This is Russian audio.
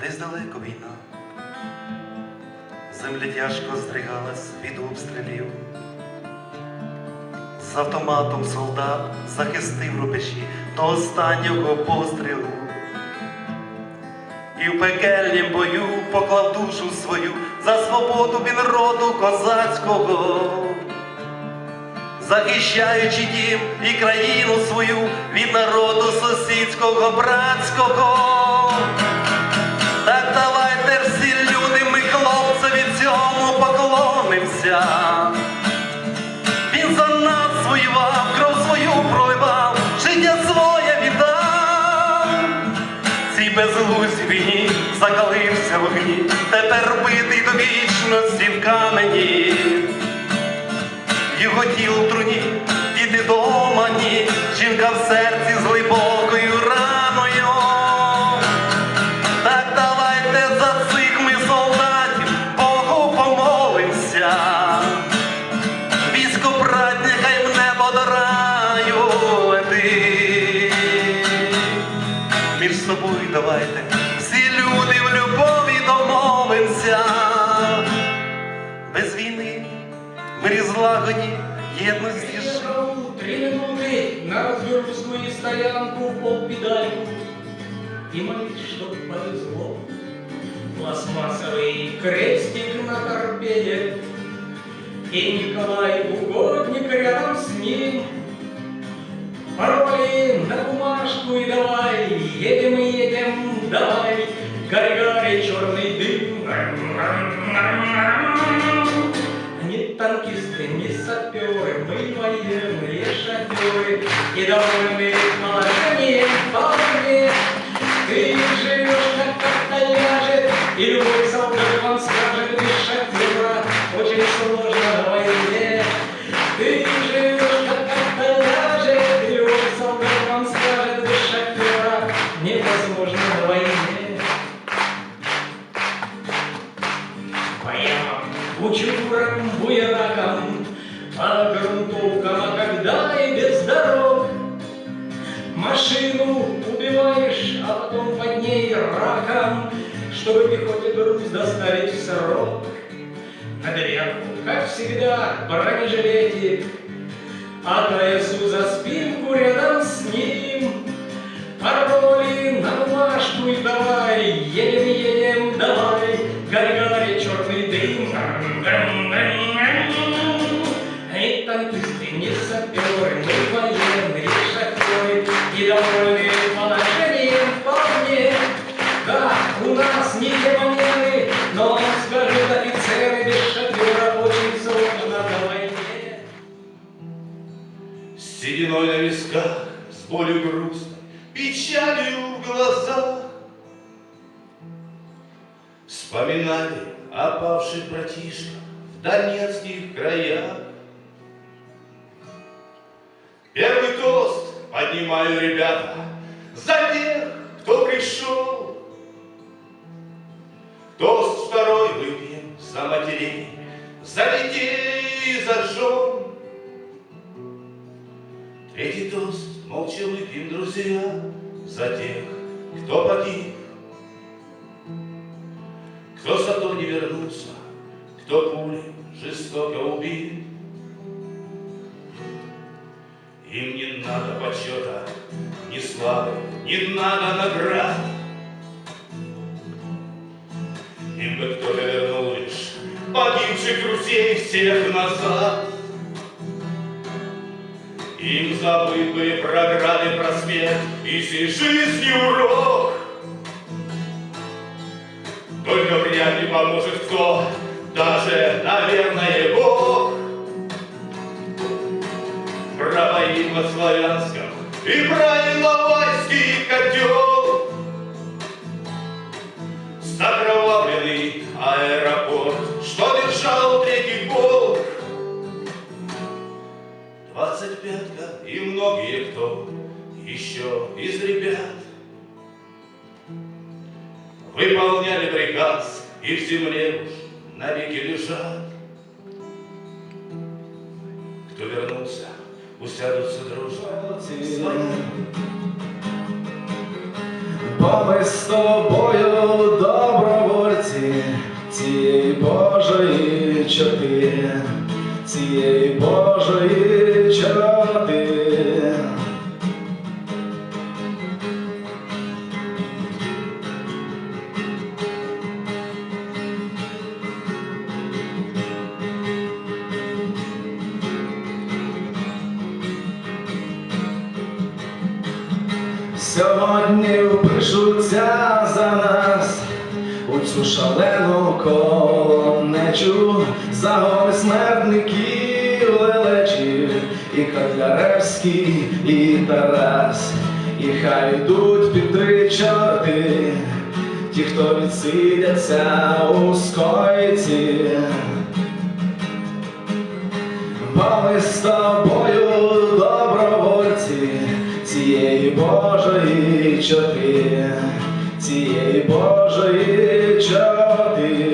десь далеко війна. Земля тяжко здригалась від обстрілів. З автоматом солдат захистив рубежі до останнього пострілу. І в пекельнім бою поклав душу свою за свободу він роду козацького захищаючи дім і країну свою від народу сусідського братського. Всі люди, ми хлопцеві цьому поклонимся. Він за нас воював, кров свою проливав, життя своє віддав. Цій безглуздій війні закалився в огні, тепер битий до вічності в камені. Його тіло в труні, діти дома ні, жінка в серці давайте, всі люди в любові домовимося. Без війни, в мирі злагоді, єдності ж. Держал три минуты на разверстную стоянку в полпедальку И молить, чтоб повезло Пластмассовый крестик на торпеде И Николай Угодник рядом с ним Пароли бумажку и давай Едем и едем, давай. Гарри-гарри, черный дым. Не танкисты, не саперы, мы военные шоферы. И довольны положением по грунтовкам, а когда и без дорог. Машину убиваешь, а потом под ней раком, чтобы пехоте груз доставить в срок. На дырявку, как всегда, бронежилетик, а КСУ за спинку рядом с ним. Пароли И довольны положением вполне. Да, у нас не демонеры, но, скажут офицеры, без шофера очень сложно на войне. С сединой на висках, с болью грустной, печалью в глазах. Вспоминали о павших братишках в донецких краях. Первый поднимаю, ребята, за тех, кто пришел. Тост второй выпьем за матерей, за детей и за жен. Третий тост молча выпьем, друзья, за тех, кто погиб. Кто зато не вернулся, кто пулей жестоко убит. Им не надо почета, ни славы, не надо наград. Им бы кто-то вернул лишь погибших друзей всех назад. Им забыть бы программы проспект и всей жизни урок. Только вряд ли поможет кто, даже, наверное, Бог. Под Славянском и про Иловайский котел. Закровавленный аэропорт, что держал третий полк. Двадцать пятка и многие кто еще из ребят Выполняли приказ и в земле уж навеки лежат. Кто вернулся, усядуться дружаці, бо ми з тобою добровольці цієї Божої чоти, цієї Божої чоти. Сьогодні впишуться за нас у цю шалену колонечу загони смертників лелечів, і Котляревський, і Тарас, і хай йдуть під три чорти, ті, хто відсидяться у скойці. Бо ми з тобою Божої чоти, цієї Божої чоти.